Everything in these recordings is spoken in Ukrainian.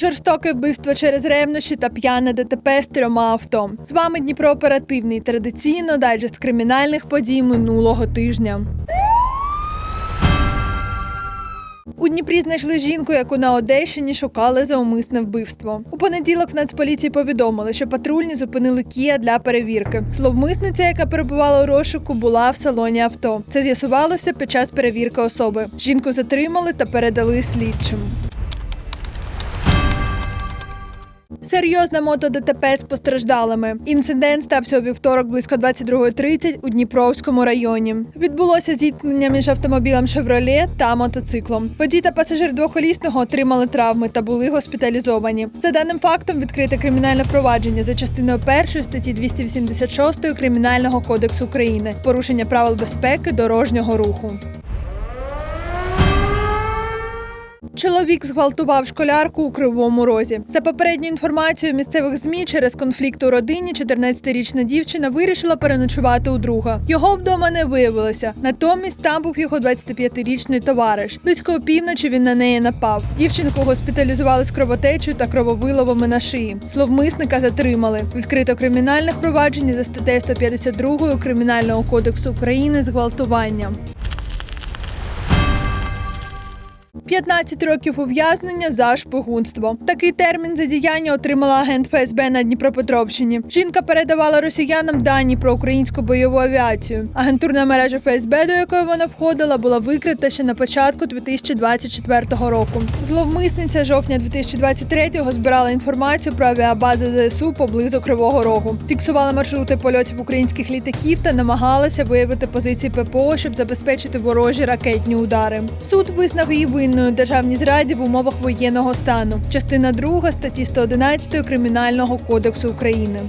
Жорстоке вбивство через ревнощі та п'яне ДТП з трьома авто. З вами Дніпро оперативний. Традиційно дайджест кримінальних подій минулого тижня. У Дніпрі знайшли жінку, яку на Одещині шукали за умисне вбивство. У понеділок Нацполіції повідомили, що патрульні зупинили Кія для перевірки. Зловмисниця, яка перебувала у розшуку, була в салоні авто. Це з'ясувалося під час перевірки особи. Жінку затримали та передали слідчим. Серйозна мото-ДТП з постраждалими. Інцидент стався у вівторок близько 22.30 у Дніпровському районі. Відбулося зіткнення між автомобілем «Шевроле» та мотоциклом. Водій та пасажир двохолісного отримали травми та були госпіталізовані. За даним фактом відкрите кримінальне провадження за частиною першої статті 286 Кримінального кодексу України порушення правил безпеки дорожнього руху. Чоловік зґвалтував школярку у кривому розі. За попередньою інформацією місцевих змі через конфлікт у родині 14-річна дівчина вирішила переночувати у друга. Його вдома не виявилося. Натомість там був його 25-річний товариш. Близько опівночі він на неї напав. Дівчинку госпіталізували з кровотечею та крововиловами на шиї. Зловмисника затримали. Відкрито кримінальне провадження за статтею 152 Кримінального кодексу України зґвалтування. 15 років ув'язнення за шпигунство. Такий термін за діяння отримала агент ФСБ на Дніпропетровщині. Жінка передавала росіянам дані про українську бойову авіацію. Агентурна мережа ФСБ, до якої вона входила, була викрита ще на початку 2024 року. Зловмисниця жовтня 2023-го збирала інформацію про авіабази ЗСУ поблизу Кривого Рогу. Фіксувала маршрути польотів українських літаків та намагалася виявити позиції ППО, щоб забезпечити ворожі ракетні удари. Суд визнав її винною у державній зраді в умовах воєнного стану. Частина 2 статті 111 Кримінального кодексу України.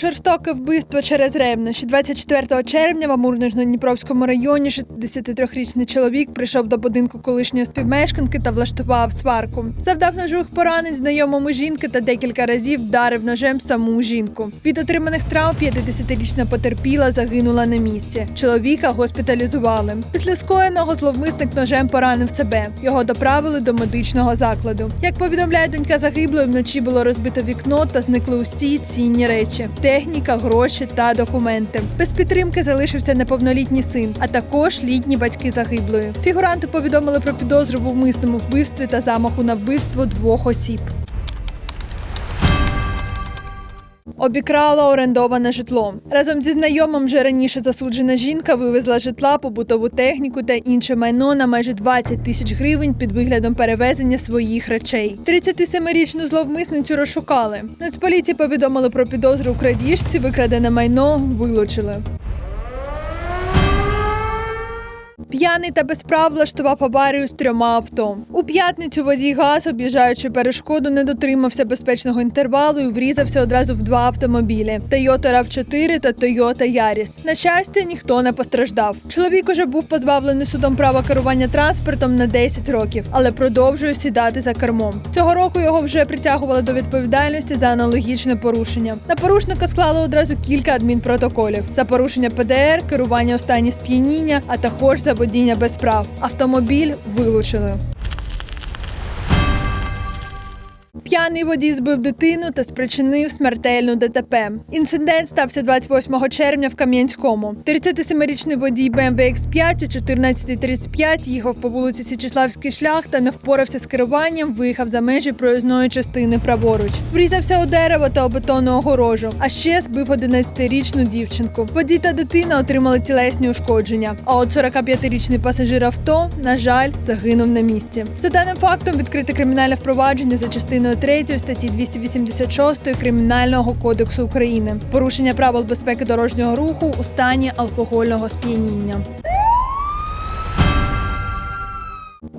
Жорстоке вбивство через ревнощі. 24 червня в Амурно-Дніпровському районі 63-річний чоловік прийшов до будинку колишньої співмешканки та влаштував сварку. Завдав ножових поранень знайомому жінки та декілька разів вдарив ножем саму жінку. Від отриманих травм 50-річна потерпіла загинула на місці. Чоловіка госпіталізували. Після скоєного зловмисник ножем поранив себе. Його доправили до медичного закладу. Як повідомляє донька загиблої, вночі було розбито вікно та зникли усі цінні речі техніка, гроші та документи. Без підтримки залишився неповнолітній син, а також літні батьки загиблої. Фігуранти повідомили про підозру в умисному вбивстві та замаху на вбивство двох осіб. Обікрала орендоване житло. Разом зі знайомим вже раніше засуджена жінка вивезла житла, побутову техніку та інше майно на майже 20 тисяч гривень під виглядом перевезення своїх речей. 37-річну зловмисницю розшукали. Нацполіції повідомили про підозру у крадіжці, викрадене майно вилучили. П'яний та без прав влаштував аварію з трьома авто. У п'ятницю водій ГАЗ, об'їжджаючи перешкоду, не дотримався безпечного інтервалу і врізався одразу в два автомобілі: Toyota RAV4 та Toyota Yaris. На щастя, ніхто не постраждав. Чоловік уже був позбавлений судом права керування транспортом на 10 років, але продовжує сідати за кермом. Цього року його вже притягували до відповідальності за аналогічне порушення. На порушника склали одразу кілька адмінпротоколів за порушення ПДР, керування у сп'яніння, а також за водіння без прав. Автомобіль вилучили. П'яний водій збив дитину та спричинив смертельну ДТП. Інцидент стався 28 червня в Кам'янському. 37-річний водій BMW X5 о 14.35 їхав по вулиці Січеславський шлях та не впорався з керуванням, виїхав за межі проїзної частини праворуч. Врізався у дерево та у бетонну огорожу, а ще збив 11-річну дівчинку. Водій та дитина отримали тілесні ушкодження. А от 45-річний пасажир авто, на жаль, загинув на місці. За даним фактом відкрите кримінальне впровадження за частиною 3 статті 286 Кримінального кодексу України. Порушення правил безпеки дорожнього руху у стані алкогольного сп'яніння.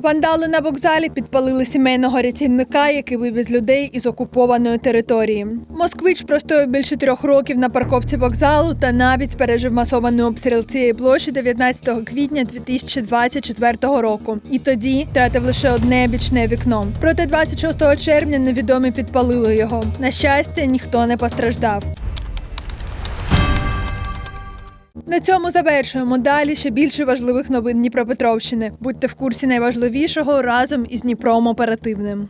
Вандали на вокзалі підпалили сімейного рятівника, який вивіз людей із окупованої території. Москвич простояв більше трьох років на парковці вокзалу та навіть пережив масований обстріл цієї площі 19 квітня 2024 року. І тоді втратив лише одне бічне вікно. Проте 26 червня невідомі підпалили його. На щастя, ніхто не постраждав. На цьому завершуємо. Далі ще більше важливих новин Дніпропетровщини. Будьте в курсі найважливішого разом із Дніпром оперативним.